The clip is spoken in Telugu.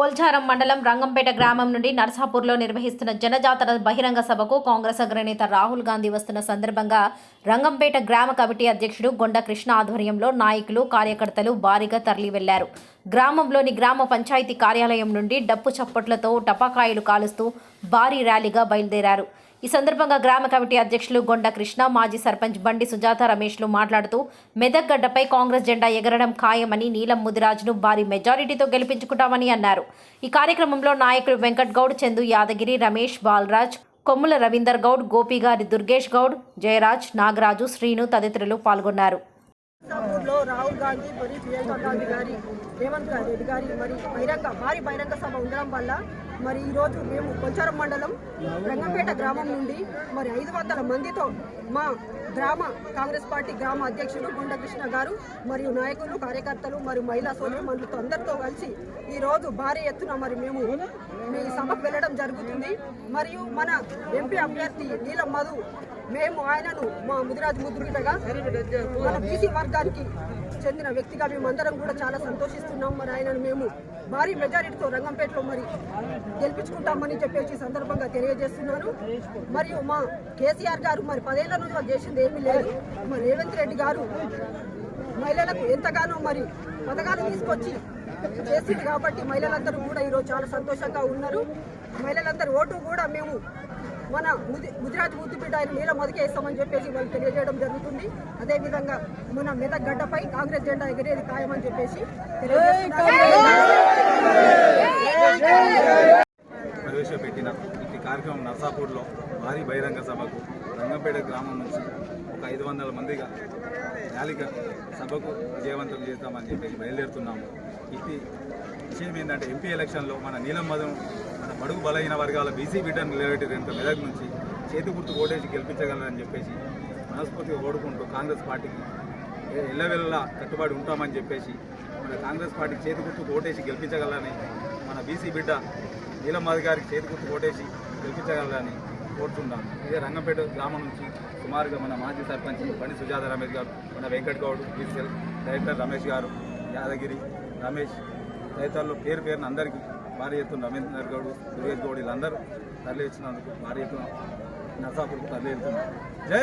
కోల్చారం మండలం రంగంపేట గ్రామం నుండి నర్సాపూర్లో నిర్వహిస్తున్న జనజాతర బహిరంగ సభకు కాంగ్రెస్ అగ్రనేత రాహుల్ గాంధీ వస్తున్న సందర్భంగా రంగంపేట గ్రామ కమిటీ అధ్యక్షుడు గొండ కృష్ణ ఆధ్వర్యంలో నాయకులు కార్యకర్తలు భారీగా తరలి వెళ్ళారు గ్రామంలోని గ్రామ పంచాయతీ కార్యాలయం నుండి డప్పు చప్పట్లతో టపాకాయలు కాలుస్తూ భారీ ర్యాలీగా బయలుదేరారు. ఈ సందర్భంగా గ్రామ కమిటీ అధ్యక్షులు గొండ కృష్ణ మాజీ సర్పంచ్ బండి సుజాత రమేష్లు మాట్లాడుతూ మెదక్ గడ్డపై కాంగ్రెస్ జెండా ఎగరడం ఖాయమని నీలం ముదిరాజును భారీ మెజారిటీతో గెలిపించుకుంటామని అన్నారు. ఈ కార్యక్రమంలో నాయకులు వెంకట్ గౌడ్ చందు యాదగిరి రమేష్ బాలరాజ్ కొమ్ముల రవీందర్ గౌడ్ గోపిగారి దుర్గేష్ గౌడ్ జయరాజ్ నాగరాజు శ్రీను తదితరులు పాల్గొన్నారు. లో రాహుల్ గాంధీ మరి ప్రియాంక గాంధీ గారి రేవంత్ రెడ్డి గారి మరి బహిరంగ భారీ బహిరంగ సభ ఉండడం వల్ల మరి ఈరోజు మేము కొంచారం మండలం రంగంపేట గ్రామం నుండి మరి ఐదు వందల మందితో మా గ్రామ కాంగ్రెస్ పార్టీ గ్రామ అధ్యక్షులు గుండకృష్ణ గారు మరియు నాయకులు కార్యకర్తలు మరియు మహిళా సోదరు మండలితో అందరితో కలిసి ఈరోజు భారీ ఎత్తున మరి మేము మీ సభకు వెళ్ళడం జరుగుతుంది. మరియు మన ఎంపీ అభ్యర్థి నీలం మధు మేము ఆయనను మా ముదిరాజు ముద్రుడిగా మన బీసీ వర్గానికి చెందిన వ్యక్తిగా మేమందరం కూడా చాలా సంతోషిస్తున్నాం. మరి ఆయనను మేము భారీ మెజారిటీతో రంగంపేటలో మరి గెలిపించుకుంటామని చెప్పేసి సందర్భంగా తెలియజేస్తున్నాను. మరియు మా కేసీఆర్ గారు మరి పదేళ్ళ నుంచి వాళ్ళు చేసింది ఏమీ లేదు. మరి రేవంత్ రెడ్డి గారు మహిళలకు ఎంతగానో మరి పథకాలు తీసుకొచ్చి చేసింది కాబట్టి మహిళలందరూ కూడా ఈరోజు చాలా సంతోషంగా ఉన్నారు. మహిళలందరూ ఓటు కూడా మేము మన ముది- గుజరాత్ ముద్దుబిడ్డ ఆయన నీళ్ళ మొదకే ఇస్తామని చెప్పేసి వాళ్ళు తెలియజేయడం జరుగుతుంది. అదేవిధంగా మన మెదక్ గడ్డపై కాంగ్రెస్ జెండా ఎగిరేది ఖాయమని చెప్పేసి ప్రవేశపెట్టిన ఈ కార్యక్రమం నర్సాపూర్లో భారీ బహిరంగ సభకు రంగంపేట గ్రామం నుంచి ఒక ఐదు వందల మందిగా ర్యాలీగా సభకు విజయవంతం చేస్తామని చెప్పేసి బయలుదేరుతున్నాము. ఇది విషయం ఏంటంటే ఎంపీ ఎలక్షన్లో మన నీలం మదం బడుగు బలహీన వర్గాల బీసీ బిడ్డను నిలబెట్టి రెండు మెదక్ నుంచి. చేతి గుర్తు ఓటేసి గెలిపించగలరని చెప్పేసి మనస్ఫూర్తిగా ఓడుకుంటూ కాంగ్రెస్ పార్టీకి ఎల్లవెల్లా కట్టుబడి ఉంటామని చెప్పేసి మన కాంగ్రెస్ పార్టీకి చేతి గుర్తు ఓటేసి గెలిపించగలని మన బీసీ బిడ్డ నీలమ్మది గారికి చేతి గుర్తు ఓటేసి గెలిపించగలరని కోరుతున్నాం ఇదే రంగంపేట గ్రామం నుంచి సుమారుగా మన మాజీ సర్పంచ్ బండి సుజాత రమేష్ గారు మన వెంకట్ గౌడ్ డైరెక్టర్ రమేష్ గారు యాదగిరి రమేష్ తదితరులు పేరు పేరున అందరికీ భారీ ఎత్తున రవీంద్ర గౌడ్ సురేష్ గౌడ్ వీళ్ళందరూ తరలి వచ్చినందుకు భారీ ఎత్తున నర్సాపూర్కు తరలి వెళ్తున్నారు. జై